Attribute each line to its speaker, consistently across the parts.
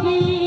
Speaker 1: Thank you.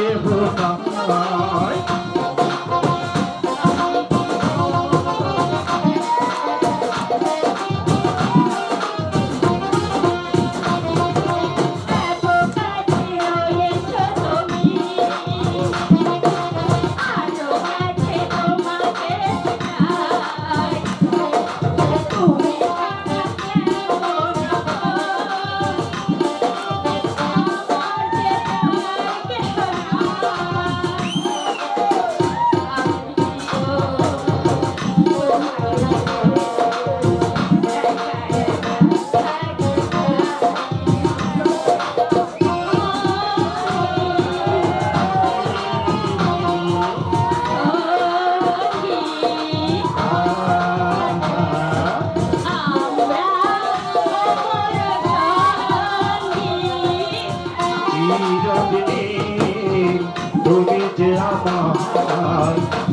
Speaker 1: কেহ নাই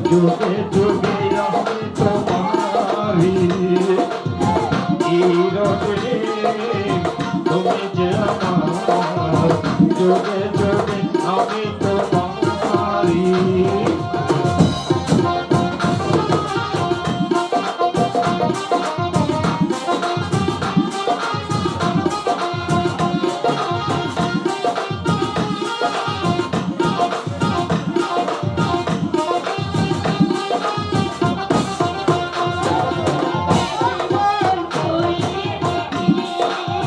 Speaker 1: যুগে যুগে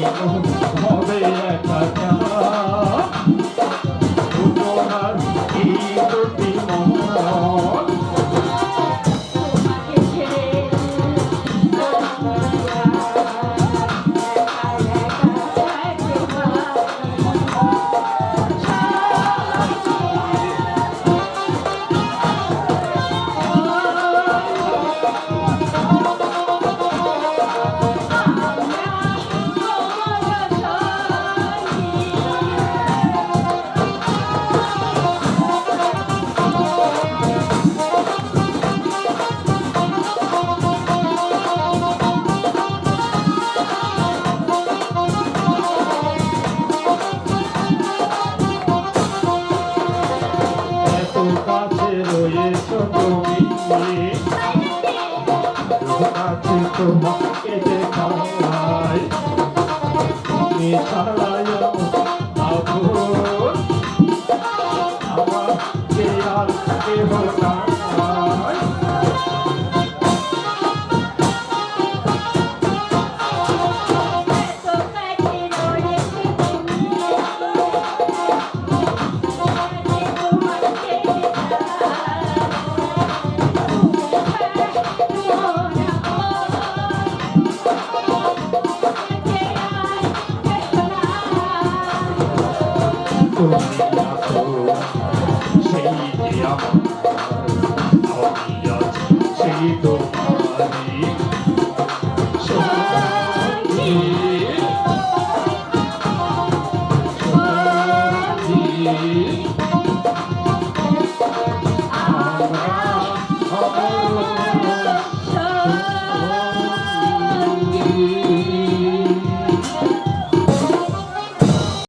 Speaker 2: Thank you. তোমাকে দেখায় সেই যে